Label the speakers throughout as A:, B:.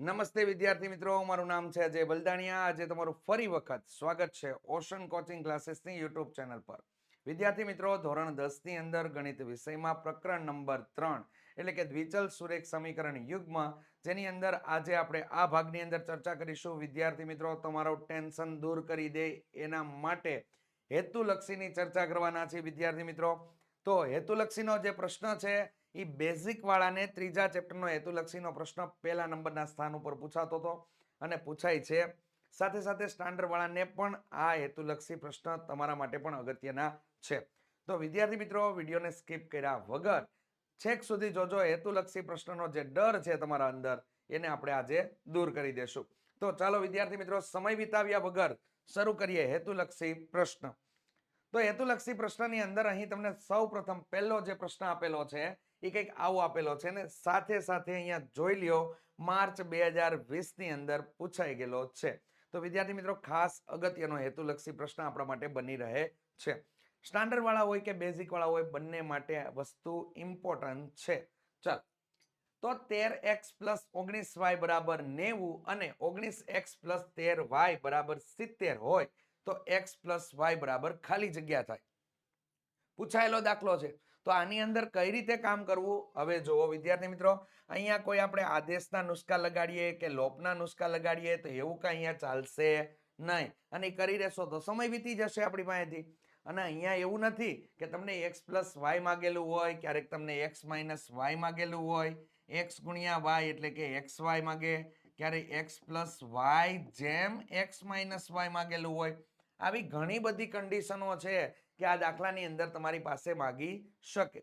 A: નમસ્તે વિદ્યાર્થી મિત્રો, મારું નામ છે અજય બલદાણિયા. આજે તમારું ફરી વખત સ્વાગત છે ઓશન કોચિંગ ક્લાસીસની યુટ્યુબ ચેનલ પર. વિદ્યાર્થી મિત્રો, ધોરણ દસની અંદર ગણિત વિષયમાં પ્રકરણ નંબર ત્રણ, એટલે કે દ્વિચલ સુરેખ સમીકરણ યુગમાં, જેની અંદર આજે આપણે આ ભાગની અંદર ચર્ચા કરીશું. વિદ્યાર્થી મિત્રો, તમારું ટેન્શન દૂર કરી દે. એના માટે હેતુલક્ષીની ચર્ચા કરવાના છે વિદ્યાર્થી મિત્રો. તો હેતુલક્ષીનો જે પ્રશ્ન છે એ બેઝિક વાળાને ત્રીજા ચેપ્ટરનો હેતુલક્ષીનો પ્રશ્ન પહેલા નંબરના સ્થાન ઉપર પૂછાતો હતો અને પૂછાય છે, સાથે સાથે સ્ટાન્ડર્ડ વાળાને પણ આ હેતુલક્ષી પ્રશ્ન તમારા માટે પણ અગત્યના છે. તો વિદ્યાર્થી મિત્રો, વિડીયોને સ્કીપ કર્યા વગર છેક સુધી જોજો, હેતુલક્ષી પ્રશ્નનો જે ડર છે તમારા અંદર, એને આપણે આજે દૂર કરી દેશું. તો ચાલો વિદ્યાર્થી મિત્રો, સમય વિતાવ્યા વગર શરૂ કરીએ હેતુલક્ષી પ્રશ્ન. તો હેતુલક્ષી પ્રશ્નની અંદર અહીં તમને સૌ પ્રથમ પહેલો જે પ્રશ્ન આપેલો છે એ કંઈક આવો આપેલો છે ને, સાથે સાથે અહીંયા જોઈ લ્યો, માર્ચ બે હજારની અંદર પૂછાઈ ગયેલો છે. તો વિદ્યાર્થી મિત્રો, ખાસ અગત્યનો હેતુલક્ષી પ્રશ્ન આપણા માટે બની રહે છે. સ્ટાન્ડર્ડ વાળા હોય કે બેઝિક વાળા હોય, બંને માટે વસ્તુ ઇમ્પોર્ટન્ટ છે. ચાલ. તો તેર એક્સ પ્લસ ઓગણીસ વાય બરાબર નેવું અને ઓગણીસ એક્સ પ્લસ તેર વાય બરાબર સિત્તેર હોય, તો એક્સ પ્લસ વાય બરાબર ખાલી જગ્યા થાય. પૂછાયેલો દાખલો છે. તો આની અંદર કઈ રીતે કામ કરવું? હવે જુઓ વિદ્યાર્થી મિત્રો, અહીંયા કોઈ આપણે આદેશના નુસ્ખા લગાડીએ કે લોપના નુસ્ખા લગાડીએ તો એવું કાંઈ અહીંયા ચાલશે નહીં. અને કરી રહેશો તો સમય વીતી જશે આપણી પાસેથી. અને અહીંયા એવું નથી કે તમને એક્સ પ્લસ વાય માગેલું હોય, ક્યારેક તમને એક્સ માઇનસ વાય માગેલું હોય એક્સ ગુણ્યા વાય એટલે કે એક્સ વાય માગે ક્યારે એક્સ પ્લસ વાય જેમ એક્સ માઇનસ વાય માગેલું હોય. આવી ઘણી બધી કન્ડિશનો છે કે આ દાખલાની અંદર તમારી પાસે માગી શકે.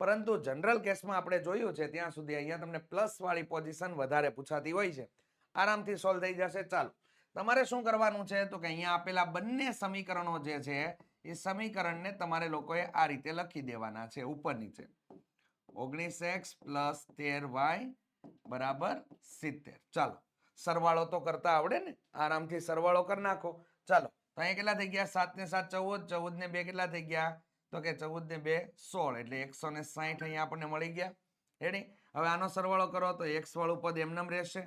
A: પરંતુ જનરલ કેસમાં આપણે જોયું છે, ત્યાં સુધી અહીંયા તમને પ્લસવાળી પોઝિશન વધારે પૂછાતી હોય છે. આરામથી સોલ્વ થઈ જશે, ચાલો. તમારે શું કરવાનું છે તો કે અહીંયા આપેલા બંને સમીકરણો જે છે, એ સમીકરણને તમારે લોકોએ આ રીતે લખી દેવાના છે ઉપર નીચે ઓગણીસ એક્સ પ્લસ તેર વાય બરાબર સિત્તેર. ચાલો. સરવાળો તો કરતા આવડે ને? આરામથી સરવાળો કરી નાખો. ચાલો. તો અહીંયા કેટલા થઈ ગયા? સાત ને સાત, ચૌદ. ચૌદ ને બે કેટલા થઈ ગયા? તો કે ચૌદ ને બે, સોળ. એટલે એકસો ને સાહીઠ અહીંયા આપણને મળી ગયા. રેડી હવે આનો સરવાળો કરો તો એક્સ વાળું પદ એમનેમ રહેશે.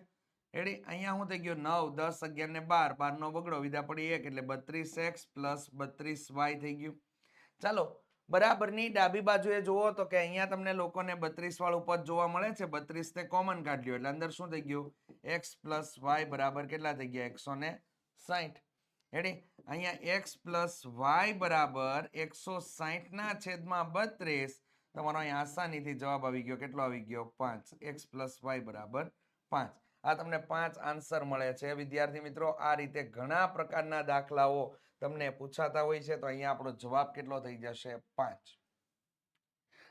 A: એડી અહીંયા શું થઈ ગયું? નવ, દસ, અગિયાર ને બાર. બાર નો બગડો વિદા પડી એક. એટલે બત્રીસ એક્સ પ્લસ બત્રીસ વાય થઈ ગયું. ચાલો, બરાબરની ડાબી બાજુએ જુઓ તો કે અહીંયા તમને લોકોને બત્રીસ વાળું પદ જોવા મળે છે. બત્રીસ ને કોમન લ્યો. એટલે અંદર શું થઈ ગયું? એક્સ પ્લસ વાય બરાબર કેટલા થઈ ગયા? એકસો ને સાહીઠ રેડી અહીંયા એક્સ પ્લસ વાય બરાબર એકસો સાહીઠના છેદમાં બત્રીસ. તમારો અહીંયા આસાનીથી જવાબ આવી ગયો. કેટલો આવી ગયો? પાંચ. એક્સ પ્લસ વાય બરાબર પાંચ. આ તમને પાંચ આન્સર મળે છે. વિદ્યાર્થી મિત્રો, આ રીતે ઘણા પ્રકારના દાખલાઓ તમને પૂછાતા હોય છે. તો અહીંયા આપણો જવાબ કેટલો થઈ જશે? પાંચ.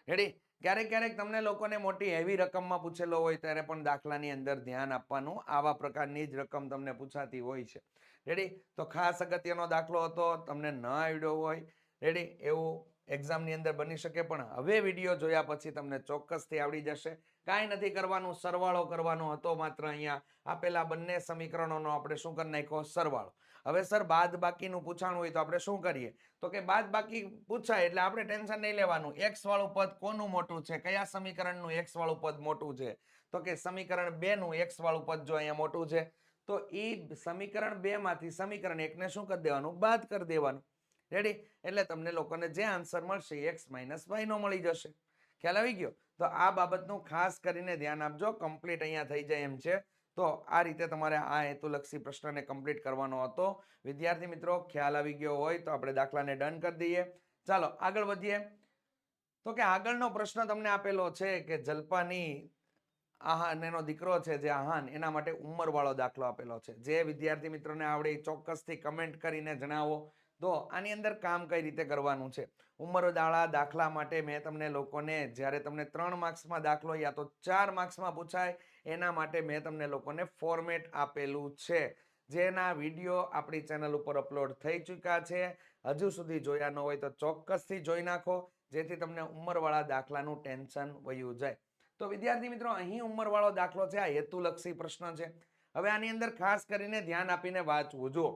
A: રેડી ક્યારેક ક્યારેક તમને લોકોને મોટી હેવી રકમમાં પૂછેલો હોય, ત્યારે પણ દાખલાની અંદર ધ્યાન આપવાનું આવા પ્રકારની જ રકમ તમને પૂછાતી હોય છે. રેડી તો ખાસ અગત્યનો દાખલો હતો, તમને ન આવડ્યો હોય. રેડી એવું એક્ઝામની અંદર બની શકે, પણ હવે વીડિયો જોયા પછી તમને ચોક્કસથી આવડી જશે. કાંઈ નથી કરવાનું, સરવાળો કરવાનો હતો માત્ર અહીંયા. આપેલા બંને સમીકરણોનો આપણે શું કરી નાખ્યો? સરવાળો. હવે સર બાદ બાકીનું પૂછાણું હોય તો આપણે શું કરીએ? તો કે બાદ બાકી પૂછાય એટલે આપણે ટેન્શન નહીં લેવાનું. એક્સ વાળું પદ કોનું મોટું છે? કયા સમીકરણનું એક્સ વાળું પદ મોટું છે? તો કે સમીકરણ બે નું એક્સ વાળું પદ જો અહીંયા મોટું છે, તો એ સમીકરણ બે માંથી સમીકરણ એકને શું કરી દેવાનું? બાદ કરી દેવાનું. રેડી એટલે તમને લોકોને જે આન્સર મળશે એક્સ માઇનસ વાયનો મળી જશે. ખ્યાલ આવી ગયો? તો આ બાબતનું ખાસ કરીને ધ્યાન આપજો. કમ્પ્લીટ અહીંયા થઈ જાય એમ છે. તો આ રીતે તમારે આ હેતુલક્ષી પ્રશ્નને કમ્પ્લીટ કરવાનો હતો. વિદ્યાર્થી મિત્રો, ખ્યાલ આવી ગયો હોય તો આપણે દાખલાને ડન કરી દઈએ. ચાલો, આગળ વધીએ. તો કે આગળનો પ્રશ્ન તમને આપેલો છે કે જલ્પાની આહાન, એનો દીકરો છે જે આહાન, એના માટે ઉંમરવાળો દાખલો આપેલો છે. જે વિદ્યાર્થી મિત્રોને આવડે ચોક્કસથી કમેન્ટ કરીને જણાવો. તો આની અંદર કામ કઈ રીતે કરવાનું છે? ઉંમરદાળા દાખલા માટે મેં તમને લોકોને જ્યારે તમને ત્રણ માર્ક્સમાં દાખલો યા તો ચાર માર્ક્સમાં પૂછાય. એના માટે મેં તમને લોકોને ફોર્મેટ આપેલું છે. જેના વીડિયો આપણી ચેનલ ઉપર અપલોડ થઈ ચૂક્યા છે. હજુ સુધી જોયા ન હોય તો ચોક્કસથી જોઈ નાખો, જેથી તમને ઉંમરવાળા દાખલાનું ટેન્શન વયું જાય. તો વિદ્યાર્થી મિત્રો, અહીં ઉંમરવાળો દાખલો છે. આ હેતુલક્ષી પ્રશ્ન છે. હવે આની અંદર ખાસ કરીને ધ્યાન આપીને વાંચવું. જુઓ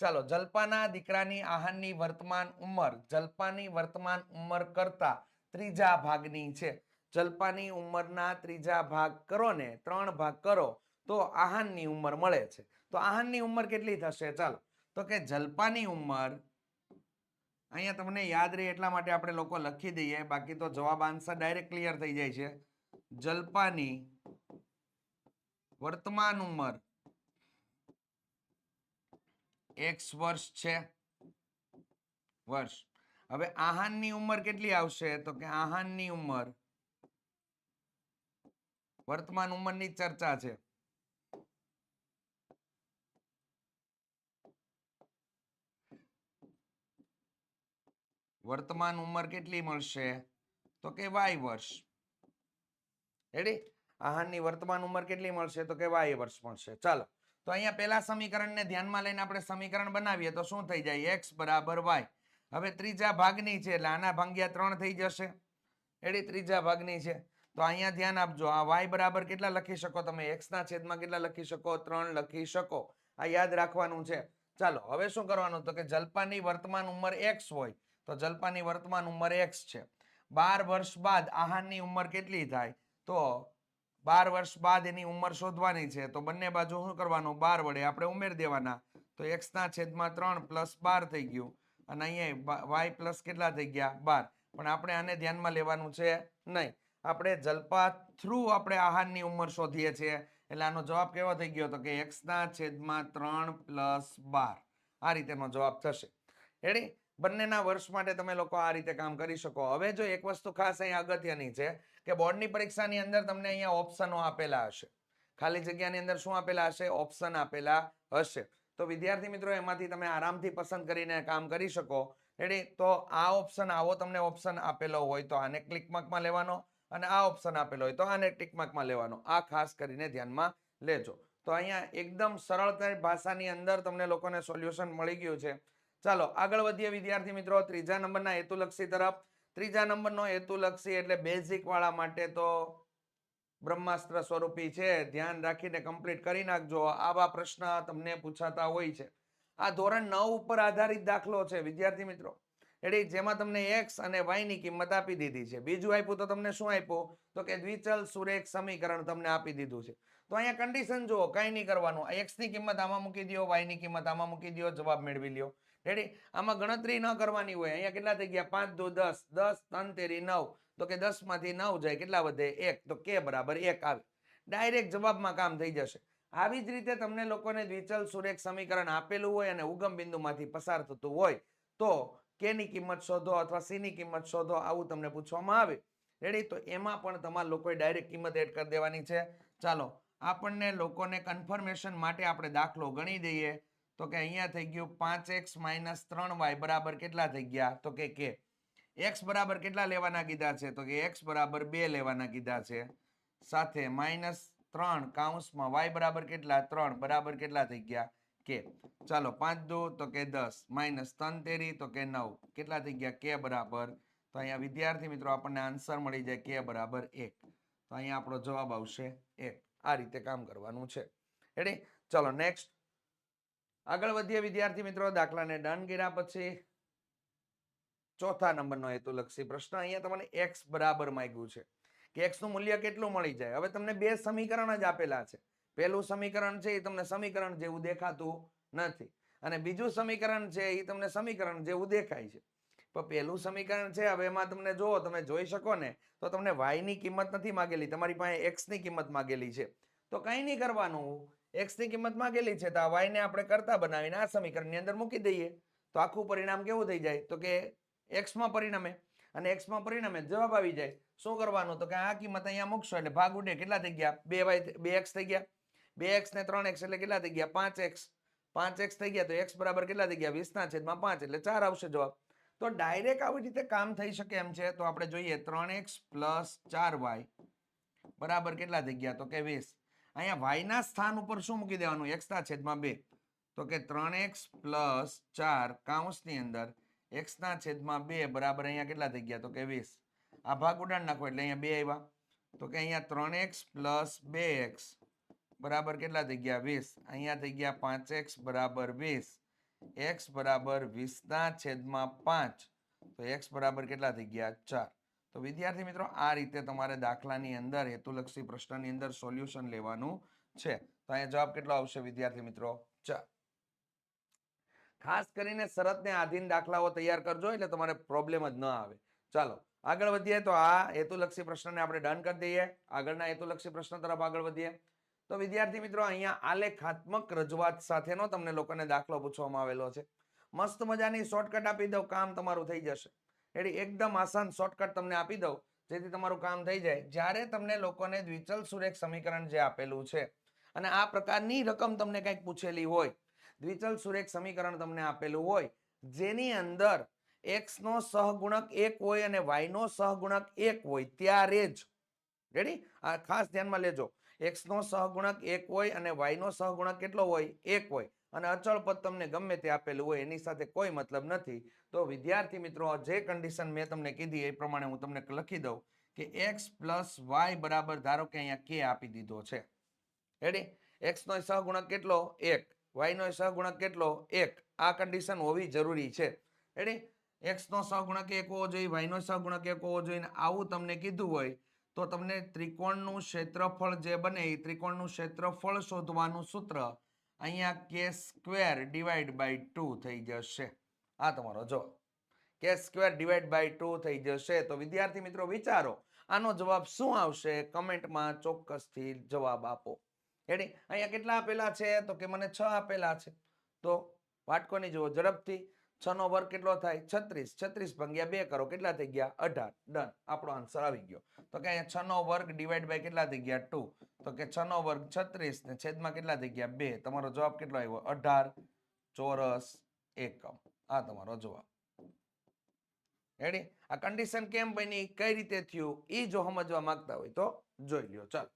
A: ચાલો, જલ્પાના દીકરાની આહારની વર્તમાન ઉંમર, જલ્પાની વર્તમાન ઉંમર કરતા ત્રીજા ભાગની છે. જલ્પાની ઉંમરના ત્રીજા ભાગ કરો ને ત્રણ ભાગ કરો, તો આહાનની ઉંમર મળે છે. તો આહાનની ઉંમર કેટલી થશે? ચાલો, તો કે જલ્પાની ઉંમર, અહીંયા તમને યાદ રહે એટલા માટે આપણે લોકો લખી દઈએ, બાકી તો જવાબ આન્સર ડાયરેક્ટ ક્લિયર થઈ જાય છે. જલ્પાની વર્તમાન ઉંમર એક્સ વર્ષ છે. વર્ષ. હવે આહાનની ઉંમર કેટલી આવશે? તો કે આહાનની ઉંમર વર્તમાન ઉંમરની ચર્ચા છે. વર્તમાન ઉંમર કેટલી મળશે? તો કે વાય વર્ષ. રેડી આહાનની વર્તમાન ઉંમર કેટલી મળશે? તો કે વાય વર્ષ મળશે. ચાલો. તો અહીંયા પહેલા સમીકરણને ધ્યાનમાં લઈને આપણે સમીકરણ બનાવીએ તો શું થઈ જાય? એક્સ બરાબર વાય. હવે ત્રીજા ભાગની છે એટલે આના ભાગ્યા ત્રણ થઈ જશે. એડી ત્રીજા ભાગની છે. તો અહીંયા ધ્યાન આપજો, આ વાય બરાબર કેટલા લખી શકો તમે? એક્સના છેદમાં કેટલા લખી શકો? ત્રણ લખી શકો. આ યાદ રાખવાનું છે. ચાલો, હવે શું કરવાનું? તો કે જલ્પાની વર્તમાન ઉંમર એક્સ હોય, તો જલ્પાની વર્તમાન ઉંમર એક્સ છે. બાર વર્ષ બાદ આહારની ઉંમર કેટલી થાય? તો બાર વર્ષ બાદ એની ઉંમર શોધવાની છે, તો બંને બાજુ શું કરવાનું? બાર વડે. આપણે ઉમેરી દેવાના. તો એક્સ ના છેદમાં ત્રણ પ્લસ બાર થઈ ગયું. અને અહીંયા વાય પ્લસ કેટલા થઈ ગયા? બાર. પણ આપણે આને ધ્યાનમાં લેવાનું છે નહીં. આપણે જલ્પા થ્રુ આપણે આહારની ઉંમર શોધીએ છીએ. એટલે આનો જવાબ કેવો થઈ ગયો? તો કે એક્સના છેદમાં ત્રણ પ્લસ બાર. આ રીતેનો જવાબ થશે. એડી બંનેના વર્ષ માટે તમે લોકો આ રીતે કામ કરી શકો. હવે જો એક વસ્તુ ખાસ અહીં અગત્યની છે કે બોર્ડની પરીક્ષાની અંદર તમને અહીંયા ઓપ્શનો આપેલા હશે. ખાલી જગ્યાની અંદર શું આપેલા હશે? ઓપ્શન આપેલા હશે. તો વિદ્યાર્થી મિત્રો, એમાંથી તમે આરામથી પસંદ કરીને કામ કરી શકો. રેડી તો આ ઓપ્શન આવો તમને ઓપ્શન આપેલો હોય તો આને ક્લિક માર્કમાં લેવાનો અને આ ઓપ્શન આપેલો હોય તો આને ટિક લેવાનો. આ ખાસ કરીને ધ્યાનમાં લેજો. તો અહીંયા એકદમ સરળ ભાષાની અંદર તમને લોકોને સોલ્યુશન મળી ગયું છે. ચાલો આગળ વધીએ વિદ્યાર્થી મિત્રો. ત્રીજા નંબરના હેતુલક્ષી તરફ. ત્રીજા નંબરનો હેતુલક્ષી એટલે બેઝિક વાળા માટે તો બ્રહ્માસ્ત્ર સ્વરૂપી છે. ધ્યાન રાખીને કમ્પ્લીટ કરી નાખજો. આવા પ્રશ્ન તમને પૂછાતા હોય છે. આ ધોરણ નવ ઉપર આધારિત દાખલો છે, વિદ્યાર્થી મિત્રો. એટલે જેમાં તમને એક્સ અને વાયની કિંમત આપી દીધી છે. બીજું આપ્યું તો તમને શું આપ્યું? તો કે દ્વિચલ સુરેખ સમીકરણ તમને આપી દીધું છે. તો અહીંયા કન્ડિશન જુઓ, કંઈ નહીં કરવાનું. એક્સની કિંમત આમાં મૂકી દો વાયની કિંમત આમાં મૂકી દો જવાબ મેળવી લ્યો. રેડી આમાં ગણતરી ન કરવાની હોય. અહીંયા કેટલા થઈ ગયા? પાંચ, દો, દસ. દસ, ત્રણ, તેરી, નવ. તો કે દસમાંથી નવ જાય, કેટલા વધે? એક. તો કે બરાબર એક આવે. ડાયરેક્ટ જવાબમાં કામ થઈ જશે. આવી જ રીતે તમને લોકોને દ્વિચલ સુરેખ સમીકરણ આપેલું હોય અને ઉગમ બિંદુમાંથી પસાર થતું હોય, તો કે ની કિંમત શોધો અથવા સી ની કિંમત શોધો, આવું તમને પૂછવામાં આવે. રેડી તો એમાં પણ તમારા લોકોએ ડાયરેક્ટ કિંમત એડ કરી દેવાની છે. ચાલો, આપણને લોકોને કન્ફર્મેશન માટે આપણે દાખલો ગણી દઈએ. તો કે અહીંયા થઈ ગયું પાંચ એક્સ માઇનસ ત્રણ વાય બરાબર કેટલા થઈ ગયા? તો કે કે એક્સ બરાબર કેટલા લેવાના કીધા છે? તો કે એક્સ બરાબર બે લેવાના કીધા છે. સાથે માઇનસ ત્રણ કાઉન્સમાં વાય બરાબર કેટલા? ત્રણ બરાબર કેટલા થઈ ગયા? કે ચાલો પાંચ દો, તો કે દસ. માઇનસ ત્રણ તેરી તો કે નવ. કેટલા થઈ ગયા? કે બરાબર. તો અહીંયા વિદ્યાર્થી મિત્રો, આપણને આન્સર મળી જાય કે બરાબર એક. તો અહીંયા આપણો જવાબ આવશે એક. આ રીતે કામ કરવાનું છે. રેડી ચલો નેક્સ્ટ આગળ વધીએ વિદ્યાર્થી મિત્રો, દાખલાને ડન કર્યા પછી ચોથા નંબરનો હેતુલક્ષી પ્રશ્ન. અહીંયા તમને એક્સ બરાબર માંગ્યું છે. કે એક્સનું મૂલ્ય કેટલું મળી જાય? હવે તમને બે સમીકરણ જ આપેલા છે. પહેલું સમીકરણ છે, એ તમને સમીકરણ જેવું દેખાતું નથી. અને બીજું સમીકરણ છે, એ તમને સમીકરણ જેવું દેખાય છે. પણ પહેલું સમીકરણ છે, હવે એમાં તમને જુઓ, તમે જોઈ શકો ને, તો તમને વાયની કિંમત નથી માગેલી. તમારી પાસે એક્સની કિંમત માગેલી છે. તો કંઈ નહીં કરવાનું. એક્સની કિંમત માગેલી છે તો આ વાય ને આપણે કરતા બનાવીને આ સમીકરણની અંદર મૂકી દઈએ. તો આખું પરિણામ કેવું થઈ જાય? તો કે એક્સમાં પરિણમે. અને એક્સમાં પરિણમે જવાબ આવી જાય. શું કરવાનું? તો કે આ કિંમત અહીંયા મૂકશો એટલે ભાગ ઉડે કેટલા થઈ ગયા? બે વાય બે એક્સ થઈ ગયા. બે એક્સ ને ત્રણ એક્સ એટલે કેટલા થઈ ગયા? પાંચ એક્સ પાંચ એક્સ થઈ ગયા તો એક્સ બરાબર કેટલા થઈ ગયા? વીસના છેદમાં પાંચ એટલે ચાર આવશે જવાબ. તો ડાયરેક્ટ આવી રીતે કામ થઈ શકે એમ છે? તો આપણે જોઈએ ત્રણ એક્સ પ્લસ ચાર વાય બરાબર કેટલા થઈ ગયા? તો કે વીસ. અહીંયા વાય ના સ્થાન ઉપર શું મૂકી દેવાનું? એક્સ ના છેદમાં બે. તો કે ત્રણ એક્સ પ્લસ ચાર કાઉન્સની અંદર એક્સ ના છેદમાં બે બરાબર અહીંયા કેટલા થઈ ગયા? તો કે વીસ. આ ભાગ ઉડાડ નાખો એટલે અહીંયા બે આવ્યા. તો કે અહીંયા ત્રણ એક્સ પ્લસ બે એક્સ બરાબર કેટલા થઈ ગયા? વીસ. અહીંયા થઈ ગયા પાંચ એક્સ બરાબર વીસ. એક્સ બરાબર વીસના છેદમાં પાંચ. તો એક્સ બરાબર કેટલા થઈ ગયા? ચાર. તો વિદ્યાર્થી મિત્રો, આ રીતે તમારે દાખલાની અંદર, હેતુલક્ષી પ્રશ્નની અંદર સોલ્યુશન લેવાનું છે. તો અહીંયા જવાબ કેટલો આવશે વિદ્યાર્થી મિત્રો? ચાર ખાસ કરીને શરતને આધીન દાખલાઓ તૈયાર કરજો એટલે તમારે પ્રોબ્લેમ જ ન આવે. ચાલો, આગળ વધીએ તો આ હેતુલક્ષી પ્રશ્નને આપણે ડન કરી દઈએ. આગળના હેતુલક્ષી પ્રશ્ન તરફ આગળ વધીએ. તો વિદ્યાર્થી મિત્રો, અહીંયા આલેખાત્મક રજૂઆત સાથેનો તમને લોકોને દાખલો પૂછવામાં આવેલો છે. મસ્ત મજાની શોર્ટકટ આપી દઉં, કામ તમારું થઈ જશે. એટલે એકદમ આસાન શોર્ટકટ તમને આપી દઉં, જેથી તમારું કામ થઈ જાય. જ્યારે તમને લોકોને દ્વિચલ સુરેખ સમીકરણ જે આપેલું છે, અને આ પ્રકારની રકમ તમને કંઈક પૂછેલી હોય, દ્વિચલ સુરેખ સમીકરણ તમને આપેલું હોય, જેની અંદર એક્સનો સહગુણક એક હોય અને વાયનો સહગુણક એક હોય, ત્યારે જ. રેડી? આ ખાસ ધ્યાનમાં લેજો. એક્સનો સહગુણક એક હોય અને વાયનો સહગુણક કેટલો હોય? એક હોય. અને અચળ પદ તમને ગમે તે આપેલું હોય, એની સાથે કોઈ મતલબ નથી. તો વિદ્યાર્થી મિત્રો જે કન્ડિશન મેં તમને કીધી, એ પ્રમાણે હું તમને લખી દઉં કે એક્સ પ્લસ વાય બરાબર ધારો કે અહીંયા કે આપી દીધો છે. રેડી એક્સનો સહગુણક કેટલો? એક. y નો સહગુણક કેટલો? એક. આ કન્ડિશન હોવી જરૂરી છે. રેડી એક્સનો સહગુણક એક હોવો જોઈએ વાયનો સહગુણક એક હોવો જોઈએ આવું તમને કીધું હોય, તો તમને ત્રિકોણનું ક્ષેત્રફળ જે બને, એ ત્રિકોણનું ક્ષેત્રફળ શોધવાનું સૂત્ર અહીંયા કે સ્ક્વેર ડિવાઈડ બાય ટુ થઈ જશે. આ તમારો જવાબ. કે સ્ક્વેર ડિવાઈડ બાય ટુ થઈ જશે. તો વિદ્યાર્થી મિત્રો વિચારો, આનો જવાબ શું આવશે? કમેન્ટમાં ચોક્કસથી જવાબ આપો. એટલે અહીંયા કેટલા આપેલા છે? તો કે મને છ આપેલા છે. તો વાટકોની જુઓ ઝડપથી. છ નો વર્ગ કેટલો થાય? છત્રીસ. છત્રીસ ભાગ્યા બે કરો, કેટલા થઈ ગયા? અઢાર. ડન. આપણો આન્સર આવી ગયો. તો કે અહીંયા છ નો વર્ગ ડિવાઈડ બાય કેટલા થઈ ગયા? ટુ તો કે છ નો વર્ગ છત્રીસ ને છેદમાં કેટલા થઈ ગયા? બે. તમારો જવાબ કેટલો આવ્યો? અઢાર. ચોરસ એકમ. આ તમારો જવાબ. રેડી આ કન્ડિશન કેમ બની? કઈ રીતે થયું? એ જો સમજવા માંગતા હોય તો જોઈ લ્યો. ચાલો.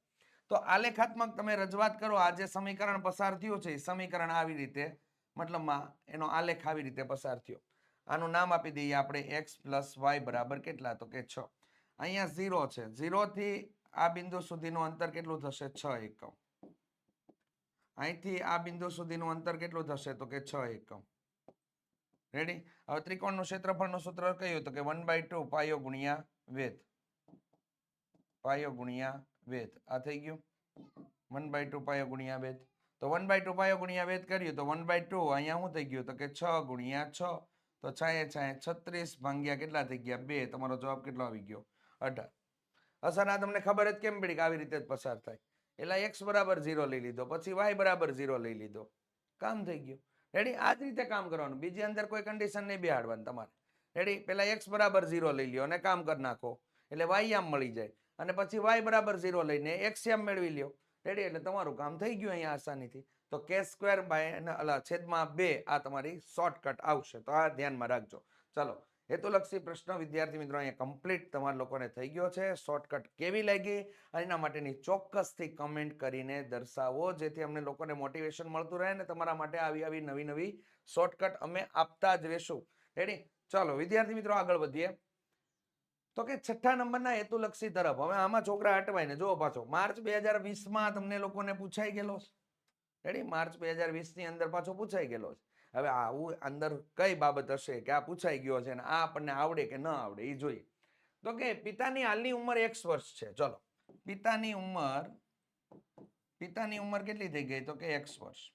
A: તો આલેખાત્મક તમે રજૂઆત કરો. આ જે સમીકરણ પસાર થયું છે. એ સમીકરણ આવી રીતે મતલબમાં એનો આલેખ આવી રીતે પસાર થયો. આનું નામ આપી દઈએ આપણે એક્સ પ્લસ વાય બરાબર કેટલા? તો કે છ. અહીંયા ઝીરો છે. ઝીરોથી આ બિંદુ સુધીનું અંતર કેટલું થશે? છ એકમ. અહીંથી આ બિંદુ સુધીનું અંતર કેટલું થશે? તો કે છ એકમ. રેડી હવે ત્રિકોણનું ક્ષેત્રફળનું સૂત્ર કયું તો કે વન બાય ટુ પાયો ગુણ્યા વેધ. પાયો ગુણ્યા વેધ. આ થઈ ગયું. વન બાય ટુ પાયો ગુણ્યા વેધ. તો વન બાય ટુ પાયો ગુણ્યા વેદ કર્યું તો વન બાય ટુ અહીંયા શું થઈ ગયું? તો કે છ ગુણ્યા છ. તો છાએ છાએ છત્રીસ ભાંગ્યા કેટલા થઈ ગયા? બે. તમારો જવાબ કેટલો આવી ગયો? અઢાર. અસર આ તમને ખબર જ કેમ પડી કે આવી રીતે જ પસાર થાય? એટલે એક્સ બરાબર ઝીરો લઈ લીધો, પછી વાય બરાબર ઝીરો લઈ લીધો. કામ થઈ ગયું. રેડી આ જ રીતે કામ કરવાનું. બીજી અંદર કોઈ કન્ડિશન નહીં બેહાડવાની તમારે. રેડી પેલા એક્સ બરાબર ઝીરો લઈ લ્યો અને કામ કરી નાખો. એટલે વાય આમ મળી જાય. અને પછી વાય બરાબર ઝીરો લઈને એક્સ આમ મેળવી લ્યો. રેડી? એટલે તમારું કામ થઈ ગયું અહીંયા આસાનીથી. તો કે સ્ક્વેર બાય અલા છેદમાં બે આ તમારી શોર્ટકટ આવશે. તો આ ધ્યાનમાં રાખજો. ચાલો, હેતુલક્ષી પ્રશ્ન, વિદ્યાર્થી મિત્રો, અહીંયા કમ્પ્લીટ તમારા લોકોને થઈ ગયો છે. શોર્ટકટ કેવી લાગી? અને એના માટેની ચોક્કસથી કમેન્ટ કરીને દર્શાવો, જેથી અમને લોકોને મોટિવેશન મળતું રહે ને તમારા માટે આવી આવી નવી નવી શોર્ટકટ અમે આપતા જ રહેશું. રેડી? ચાલો, વિદ્યાર્થી મિત્રો, આગળ વધીએ. તો કે છઠ્ઠા નંબરના હેતુલક્ષી તરફ. હવે આમાં છોકરા અટવાય ને. જુઓ પાછો. માર્ચ બે હજાર વીસમાં તમને લોકોને પૂછાઈ ગયેલો છે. રેડી માર્ચ બે હજાર વીસની અંદર પાછો પૂછાઈ ગયેલો છે. હવે આવું અંદર કઈ બાબત હશે કે આ પૂછાઈ ગયો છે ને આ આપણને આવડે કે ન આવડે એ જોઈએ. તો કે પિતાની હાલની ઉંમર એક્સ વર્ષ છે. ચલો. પિતાની ઉંમર પિતાની ઉંમર કેટલી થઈ ગઈ? તો કે એક્સ વર્ષ.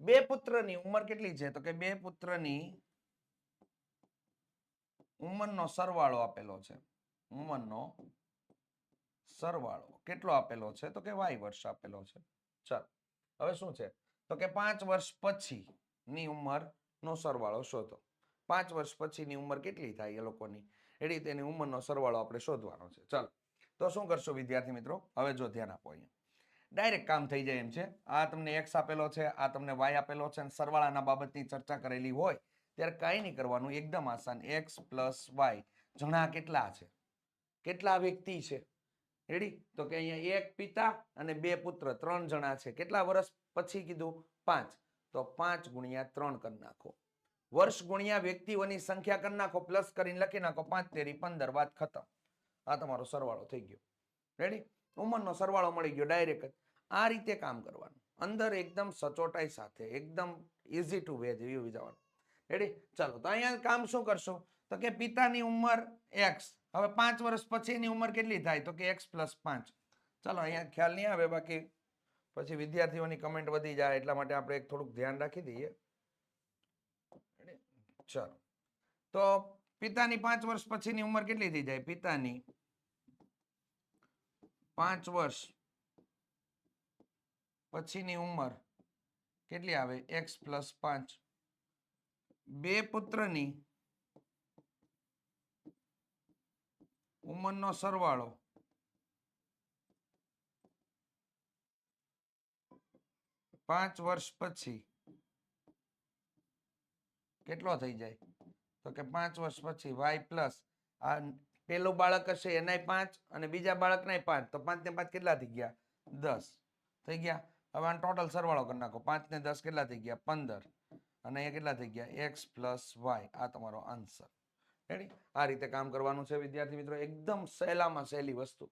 A: બે પુત્રની ઉંમર કેટલી છે? તો કે બે પુત્રની ઉંમરનો સરવાળો આપેલો છે. ઉંમરનો સરવાળો કેટલો આપેલો છે? તો કે વાય વર્ષ આપેલો છે. ચાલો, હવે શું છે? તો કે પાંચ વર્ષ પછીની ઉંમરનો સરવાળો શોધો. પાંચ વર્ષ પછીની ઉંમર કેટલી થાય એ લોકોની? એ રીતે એની ઉંમરનો સરવાળો આપણે શોધવાનો છે. ચાલો, તો શું કરશો વિદ્યાર્થી મિત્રો? હવે જો ધ્યાન આપો અહીંયા. ડાયરેક્ટ કામ થઈ જાય એમ છે. આ તમને એક્સ આપેલો છે, આ તમને વાય આપેલો છે અને સરવાળાના બાબતની ચર્ચા કરેલી હોય ત્યારે કાંઈ નહીં કરવાનું, એકદમ આસાન. એક્સ પ્લસ વાય જણા કેટલા છે? કેટલા વ્યક્તિ છે? રેડી તો કે અહીંયા એક પિતા અને બે પુત્ર, ત્રણ જણા છે. કેટલા વર્ષ પછી કીધું? પાંચ. તો પાંચ ગુણ્યા ત્રણ કરી નાખો. વર્ષ ગુણ્યા વ્યક્તિઓની સંખ્યા કરી નાખો પ્લસ કરીને લખી નાખો. પાંચ તેરી પંદર, વાત ખતમ. આ તમારો સરવાળો થઈ ગયો. રેડી ઉંમરનો સરવાળો મળી ગયો ડાયરેક્ટ આ રીતે કામ કરવાનું. અંદર એકદમ સચોટાઈ સાથે, એકદમ ઇઝી ટુ વે જેવી જવાનું રેડી ચાલો, તો અહીંયા કામ શું કરશો? તો કે પિતાની ઉંમર એક્સ હવે પાંચ વર્ષ પછીની ઉંમર કેટલી થાય? તો કે એક્સ પ્લસ પાંચ. ચાલો, અહીંયા ખ્યાલ નહીં આવે બાકી. પછી વિદ્યાર્થીઓની કમેન્ટ વધી જાય, એટલા માટે આપણે એક થોડુંક ધ્યાન રાખી દઈએ. ચાલો. તો પિતાની પાંચ વર્ષ પછીની ઉંમર કેટલી થઈ જાય? પિતાની પાંચ વર્ષ પછીની ઉંમર કેટલી આવે? એક્સ પ્લસ પાંચ. બે પુત્રની ઉંમરનો સરવાળો. પાંચ વર્ષ પછી કેટલો થઈ જાય? તો કે પાંચ વર્ષ પછી વાય પ્લસ આ પેલું બાળક હશે એનાય પાંચ અને બીજા બાળકનાય પાંચ. તો પાંચ ને પાંચ કેટલા થઈ ગયા? દસ. થઈ ગયા? હવે આનો ટોટલ સરવાળો કરી નાખો. પાંચ ને દસ કેટલા થઈ ગયા? પંદર. અને અહીંયા કેટલા થઈ ગયા? X plus y. આ તમારો આન્સર. રેડી આ રીતે કામ કરવાનું છે, વિદ્યાર્થી મિત્રો. એકદમ સહેલામાં સહેલી વસ્તુ.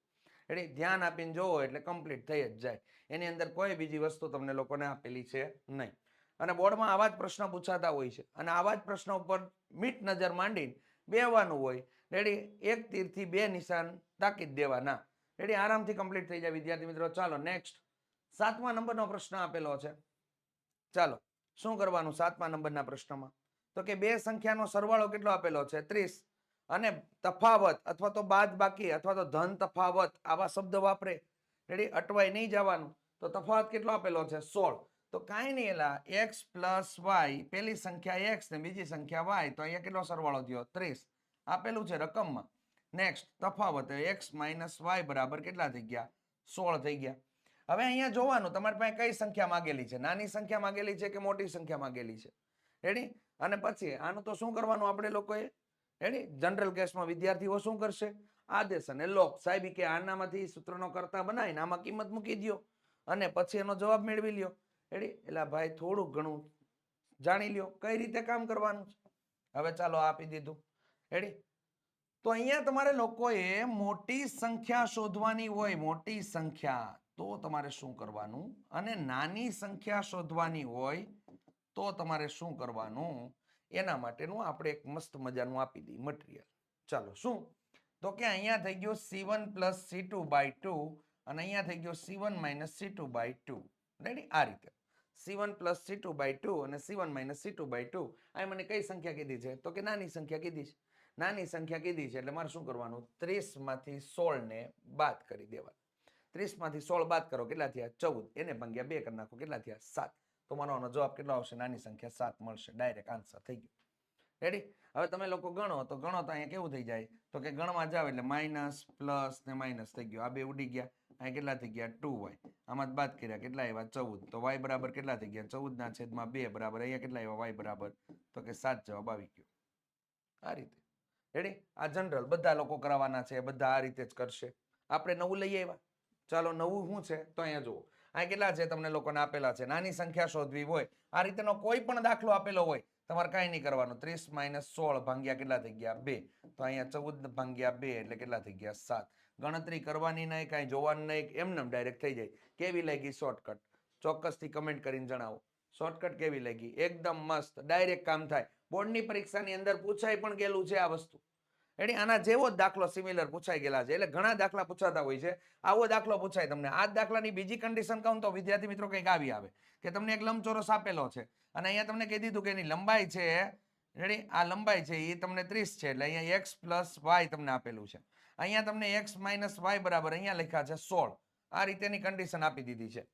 A: રેડી ધ્યાન આપીને જોવો એટલે કમ્પ્લીટ થઈ જ જાય. એની અંદર કોઈ બીજી વસ્તુ તમને લોકોને આપેલી છે નહીં. અને બોર્ડમાં આવા જ પ્રશ્ન પૂછાતા હોય છે. અને આવા જ પ્રશ્નો ઉપર મીટ નજર માંડીને બેવાનું હોય. રેડી એક તીરથી બે નિશાન તાકીદ દેવાના. રેડી આરામથી કમ્પ્લીટ થઈ જાય, વિદ્યાર્થી મિત્રો. ચાલો નેક્સ્ટ સાતમા નંબરનો પ્રશ્ન આપેલો છે. ચાલો. શું કરવાનું સાતમા નંબરના પ્રશ્નમાં? તો કે બે સંખ્યાનો સરવાળો કેટલો આપેલો છે? ત્રીસ. અને તફાવત અથવા તો બાદ બાકી અથવા તો ધન તફાવત આવા શબ્દ વાપરે. રેડી અટવાય નહીં જવાનું. તો તફાવત કેટલો આપેલો છે? સોળ. તો કાંઈ નહીં એલા એક્સ પ્લસ વાય પહેલી સંખ્યા એક્સ ને બીજી સંખ્યા વાય તો અહીંયા કેટલો સરવાળો થયો? ત્રીસ. આપેલું છે રકમમાં. નેક્સ્ટ તફાવત. એક્સ માઇનસ વાય બરાબર કેટલા થઈ ગયા? સોળ થઈ ગયા. હવે અહીંયા જોવાનું, તમારી પાસે કઈ સંખ્યા માંગેલી છે? નાની સંખ્યા માંગેલી છે કે મોટી સંખ્યા માંગેલી છે? રેડી અને પછી, આનું તો શું કરવાનું આપણે લોકોએ? રેડી જનરલ કેસમાં વિદ્યાર્થીઓ શું કરશે? આદેશ અને લોક. સાહેબ કે આનામાંથી સૂત્રનો કરતા બનાવીને આમાં કિંમત મૂકી દો અને પછી એનો જવાબ મેળવી લ્યો. રેડી એટલે ભાઈ થોડું ઘણું જાણી લ્યો કઈ રીતે કામ કરવાનું છે. હવે ચાલો આપી દીધું. રેડી તો અહીંયા તમારે લોકોએ મોટી સંખ્યા શોધવાની હોય, મોટી સંખ્યા. તો તમારે શું કરવાનું? અને નાની સંખ્યા શોધવાની હોય તો તમારે શું કરવાનું? એના માટેનું આપણે એક મસ્ત મજાનું આપી દઈએ મટીરિયલ. ચાલો, શું? તો કે અહીંયા થઈ ગયો c one plus c two by two અને અહીંયા થઈ ગયો c one minus c two by two ready આ રીતે. C one plus c two by two અને c one minus c two by two અહીં મને કઈ સંખ્યા કીધી છે? તો કે નાની સંખ્યા કીધી છે. નાની સંખ્યા કીધી છે, એટલે મારે શું કરવાનું? ત્રીસમાંથી સોળને બાદ કરી દેવા ત્રીસમાંથી સોળ બાદ કરો, કેટલા થયા? ચૌદ. એને ભાગ્યા બે કરી નાખો, કેટલા થયા? સાત. તો મારો જવાબ કેટલો આવશે? નાની સંખ્યા સાત મળશે. ડાયરેક્ટ આન્સર થઈ ગયો. રેડી હવે તમે લોકો ગણો, તો ગણો તો અહીંયા કેવું થઈ જાય? તો કે ગણવા જાવ એટલે માઇનસ પ્લસ ને માઇનસ થઈ ગયો. આ બે ઉડી ગયા. અહીંયા કેટલા થઈ ગયા? ટુ વાય આમાં જ બાદ કર્યા. કેટલા આવ્યા? ચૌદ. તો વાય બરાબર કેટલા થઈ ગયા? ચૌદ ના છેદમાં બે બરાબર. અહીંયા કેટલા આવ્યા? વાય બરાબર. તો કે સાત જવાબ આવી ગયો. આ રીતે. રેડી આ જનરલ બધા લોકો કરાવવાના છે. બધા આ રીતે જ કરશે. આપણે નવું લઈ આવ્યા. ચાલો નવું શું છે? તો અહીંયા જુઓ. આ કેટલા છે તમને લોકોને આપેલા છે? નાની સંખ્યા શોધવી હોય, આ રીતેનો કોઈ પણ દાખલો આપેલો હોય, તમારે કાંઈ નહીં કરવાનું. ત્રીસ માઇનસ સોળ ભાંગ્યા કેટલા થઈ ગયા? બે. તો અહીંયા ચૌદ ભાંગ્યા બે એટલે કેટલા થઈ ગયા? સાત. ગણતરી કરવાની નહીં, કાંઈ જોવાનું નહીં એમને ડાયરેક્ટ થઈ જાય. કેવી લાગી શોર્ટકટ ચોક્કસથી કમેન્ટ કરીને જણાવો. શોર્ટકટ કેવી લાગી? એકદમ મસ્ત. ડાયરેક્ટ કામ થાય. બોર્ડની પરીક્ષાની અંદર પૂછાય પણ ગયેલું છે આ વસ્તુ. એટલે આના જેવો જ દાખલો સિમિલર પૂછાઈ ગયેલા છે. એટલે ઘણા દાખલા પૂછાતા હોય છે. આવો દાખલો પૂછાય તમને. આ દાખલાની બીજી કન્ડિશન કહું તો વિદ્યાર્થી મિત્રો કંઈક આવી આવે. કે તમને એક લંબચોરસ આપેલો છે. અને અહીંયા તમને કહી દીધું કે એની લંબાઈ છે, રેડી? આ લંબાઈ છે એ તમને ત્રીસ છે. એટલે અહીંયા એક્સ પ્લસ વાય તમને આપેલું છે. અહીંયા તમને એક્સ માઇનસ વાય બરાબર અહીંયા લખ્યા છે સોળ. આ રીતેની કન્ડિશન આપી દીધી છે.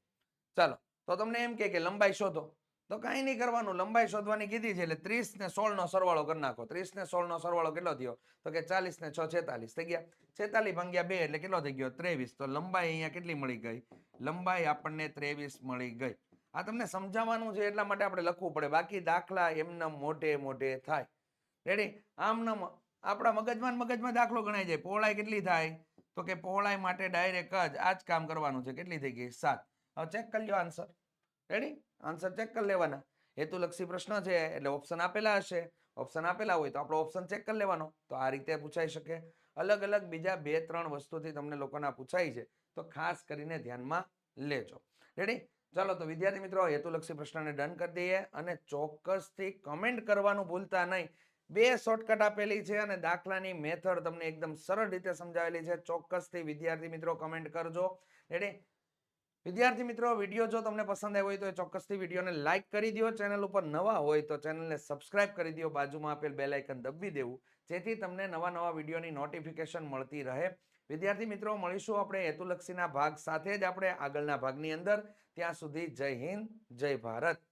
A: ચાલો. તો તમને એમ કે લંબાઈ શોધો. તો કાંઈ નહીં કરવાનું. લંબાઈ શોધવાની કીધી છે એટલે ત્રીસ ને સોળ નો સરવાળો કરી નાખો. ત્રીસ ને સોળ નો સરવાળો કેટલો થયો? તો કે ચાલીસ ને છ, છેતાલીસ. થઈ ગયા? છેતાલીસ ભાગ્યા બે એટલે કેટલો થઈ ગયો? ત્રેવીસ. તો લંબાઈ અહીંયા કેટલી મળી ગઈ? લંબાઈ આપણને ત્રેવીસ મળી ગઈ. આ તમને સમજાવવાનું છે એટલા માટે આપણે લખવું પડે. બાકી દાખલા એમને મોઢે મોઢે થાય. રેડી આમ નમ આપણા મગજમાં મગજમાં દાખલો ગણાય જાય. પહોળાઈ કેટલી થાય? તો કે પહોળાઈ માટે ડાયરેક્ટ જ આ જ કામ કરવાનું છે. કેટલી થઈ ગઈ? સાત. હવે ચેક કરી લો આન્સર રેડી આન્સર ચેક કરી લેવાના. હેતુલક્ષી પ્રશ્ન છે, એટલે ઓપ્શન આપેલા હશે. ઓપ્શન આપેલા હોય તો આપણો ઓપ્શન ચેક કરી લેવાનો. તો આ રીતે પૂછાઈ શકે. અલગ અલગ બીજા બે, ત્રણ વસ્તુથી તમને લોકોના પૂછાય છે. તો ખાસ કરીને ધ્યાનમાં લેજો. રેડી ચાલો તો વિદ્યાર્થી મિત્રો, હેતુલક્ષી પ્રશ્નને ડન કરી દઈએ અને ચોક્કસથી કમેન્ટ કરવાનું ભૂલતા નહીં. બે શોર્ટકટ આપેલી છે અને દાખલાની મેથડ તમને એકદમ સરળ રીતે સમજાવેલી છે. ચોક્કસથી વિદ્યાર્થી મિત્રો કમેન્ટ કરજો. રેડી વિદ્યાર્થી મિત્રો, વીડિયો જો તમને પસંદ આવ્યો હોય તો એ ચોક્કસથી વિડીયોને લાઇક કરી દો. ચેનલ ઉપર નવા હોય તો ચેનલને સબસ્ક્રાઇબ કરી દો. બાજુમાં આપેલ બેલ આઇકન દબી દેવું, જેથી તમને નવા નવા વિડીયોની નોટિફિકેશન મળતી રહે. વિદ્યાર્થી મિત્રો, મળીશું આપણે હેતુલક્ષીના ભાગ સાથે જ, આપણે આગળના ભાગની અંદર. ત્યાં સુધી જય હિન્દ, જય ભારત.